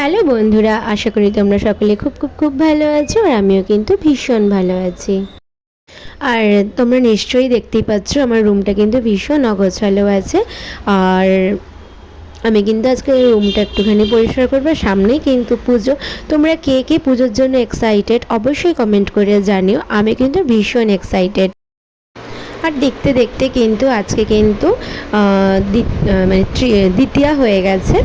Hello বন্ধুরা, আশা করি তোমরা সকলে খুব খুব খুব ভালো আছো আর আমিও কিন্তু ভীষণ ভালো আছি। আর তোমরা নিশ্চয়ই দেখতেই পাচ্ছ আমার রুমটা কিন্তু ভীষণ অগোছালো আছে। আর আমি কিন্তু আজকে রুমটা একটুখানি পরিষ্কার করব সামনেই কিন্তু পুজো। তোমরা কে কে পুজোর জন্য এক্সাইটেড অবশ্যই কমেন্ট করে জানিও। আমি কিন্তু ভীষণ এক্সাইটেড আর দেখতে দেখতে কিন্তু আজকে কিন্তু মানে দ্বিতীয়া হয়ে গেছে।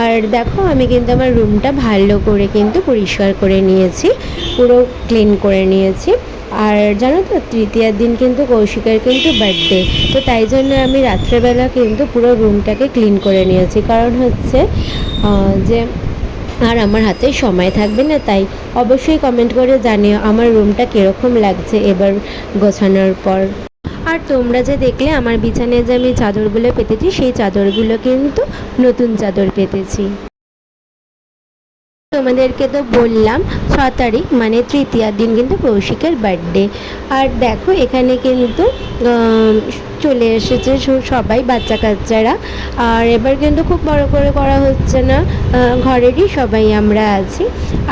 আর দেখো, আমি কিন্তু আমার রুমটা ভালো করে কিন্তু পরিষ্কার করে নিয়েছি, পুরো ক্লিন করে নিয়েছি। আর জানো তো, তৃতীয়ার দিন কিন্তু কৌশিকের কিন্তু বার্থডে তো তাই জন্য আমি রাত্রেবেলা কিন্তু পুরো রুমটাকে ক্লিন করে নিয়েছি। কারণ হচ্ছে যে আর আমার হাতে সময় থাকবে না, তাই অবশ্যই কমেন্ট করে জানিও আমার রুমটা কীরকম লাগছে এবার গোছানোর পর। আর তোমরা যে দেখলে, আমার বিছানায় যে আমি চাদরগুলো পেতেছি, সেই চাদরগুলো কিন্তু নতুন চাদর পেতেছি। তোমাদেরকে তো বললাম, ছ তারিখ মানে তৃতীয় দিন কিন্তু কৌশিকের বার্থডে আর দেখো, এখানে কিন্তু চলে এসেছে সবাই বাচ্চা কাচ্চারা আর এবার কিন্তু খুব বড় করে করা হচ্ছে না ঘরেরই সবাই আমরা আছি।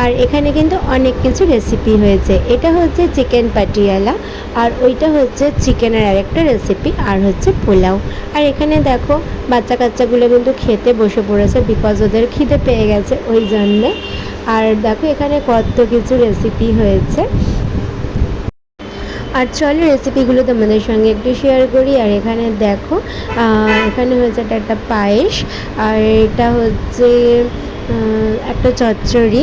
আর এখানে কিন্তু অনেক কিছু রেসিপি হয়েছে। এটা হচ্ছে চিকেন পাটিয়ালা আর ওইটা হচ্ছে চিকেনের আরেকটা রেসিপি আর হচ্ছে পোলাও। আর এখানে দেখো বাচ্চা কাচ্চাগুলো কিন্তু খেতে বসে পড়েছে বিকজ ওদের খিদে পেয়ে গেছে ওই জন্যে। আর দেখো, এখানে কত কিছু রেসিপি হয়েছে। আর চলো রেসিপিগুলো তোমাদের সঙ্গে একটু শেয়ার করি। আর এখানে দেখো এখানে হচ্ছে একটা একটা পায়েস, আর এটা হচ্ছে একটা চচ্চড়ি,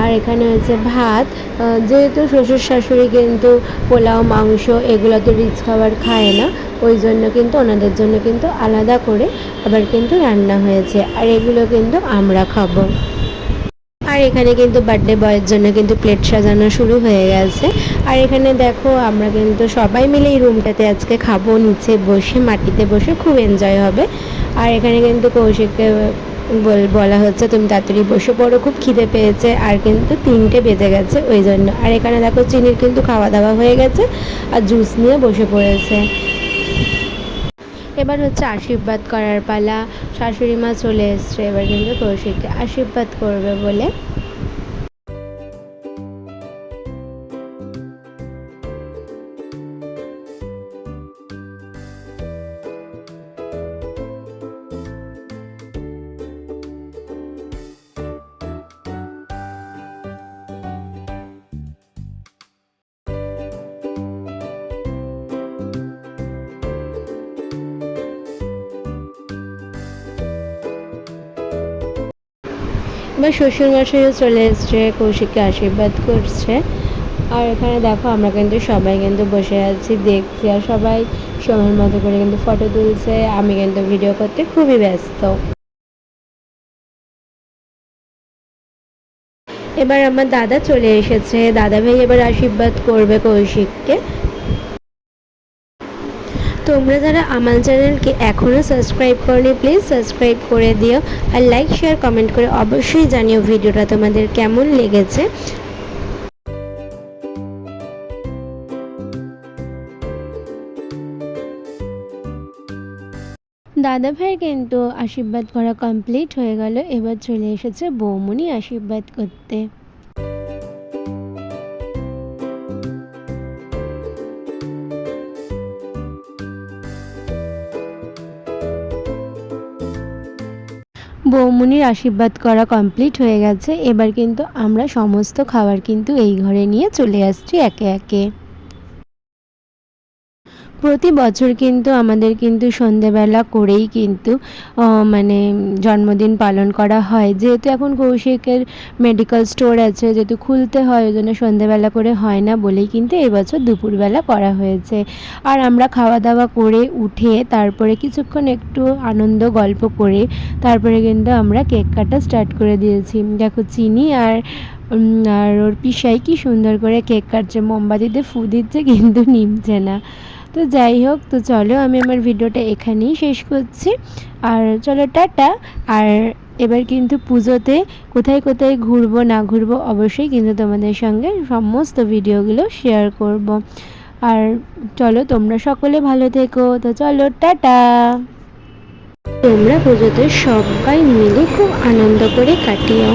আর এখানে হচ্ছে ভাত। যেহেতু শ্বশুর শাশুড়ি কিন্তু পোলাও, মাংস এগুলো তো রিচ খাবার খায় না, ওই জন্য কিন্তু ওনাদের জন্য কিন্তু আলাদা করে আবার কিন্তু রান্না হয়েছে। আর এগুলো কিন্তু আমরা খাব। আর এখানে কিন্তু বার্থডে বয়ের জন্য কিন্তু প্লেট সাজানো শুরু হয়ে গেছে। আর এখানে দেখো, আমরা কিন্তু সবাই মিলে এই রুমটাতে আজকে খাব, নিচে বসে, মাটিতে বসে খুব এনজয় হবে। আর এখানে কিন্তু কৌশিককে বল- হচ্ছে, তুমি তাড়াতাড়ি বসে পড়ো, খুব খিদে পেয়েছে, আর কিন্তু তিনটে বেজে গেছে ওই জন্য। আর এখানে দেখো, চিনির কিন্তু খাওয়া দাওয়া হয়ে গেছে, আর জুস নিয়ে বসে পড়েছে। এবার হচ্ছে আশীর্বাদ করার পালা। শাশুড়ি মা চলে এসছে, এবার কিন্তু কৌশিককে আশীর্বাদ করবে বলে এবার শ্বশুরমশাইও চলে এসছে, কৌশিককে আশীর্বাদ করছে। আর এখানে দেখো আমরা কিন্তু সবাই কিন্তু বসে আছি, দেখছি আর সবাই সময়ের মতো করে কিন্তু ফটো তুলছে। আমি কিন্তু ভিডিও করতে খুবই ব্যস্ত। এবার আমার দাদা চলে এসেছে। দাদা ভাই এবার আশীর্বাদ করবে কৌশিককে। তোমরা যারা আমার চ্যানেলকে এখনও সাবস্ক্রাইব করনি প্লিজ সাবস্ক্রাইব করে দিও আর লাইক শেয়ার কমেন্ট করে অবশ্যই জানিও ভিডিওটা তোমাদের কেমন লেগেছে। দাদা ভাইয়ের কিন্তু আশীর্বাদ করা কমপ্লিট হয়ে গেল, এবার চলে এসেছে বৌমনি আশীর্বাদ করতে। বৌমনির আশীর্বাদ করা কমপ্লিট হয়ে গেছে। এবার কিন্তু আমরা সমস্ত খাবার কিন্তু এই ঘরে নিয়ে চলে আসছি একে একে। প্রতি বছর কিন্তু আমাদের কিন্তু সন্ধেবেলা করেই কিন্তু মানে জন্মদিন পালন করা হয়। যেহেতু এখন কৌশিকের মেডিকেল স্টোর আছে, যেহেতু খুলতে হয়, ওই জন্য সন্ধেবেলা করে হয় না বলেই কিন্তু এবছর দুপুরবেলা করা হয়েছে। আর আমরা খাওয়া দাওয়া করে উঠে তারপরে কিছুক্ষণ একটু আনন্দ গল্প করে তারপরে কিন্তু আমরা কেক কাটা স্টার্ট করে দিয়েছি। দেখো চিনি আর আর ওর পিসাই কি সুন্দর করে কেক কাটছে। মোমবাতিতে ফু দিচ্ছে কিন্তু নিমছে না। তো যাই হোক, তো চলো আমি আমার ভিডিওটা এখানেই শেষ করছি। আর চলো টাটা। আর এবার কিন্তু পুজোতে কোথায় কোথায় ঘুরবো না ঘুরবো অবশ্যই কিন্তু তোমাদের সঙ্গে সমস্ত ভিডিওগুলো শেয়ার করব। আর চলো তোমরা সকলে ভালো থেকো। তো চলো টাটা। তোমরা পুজোতে সবাই মিলে খুব আনন্দ করে কাটিও।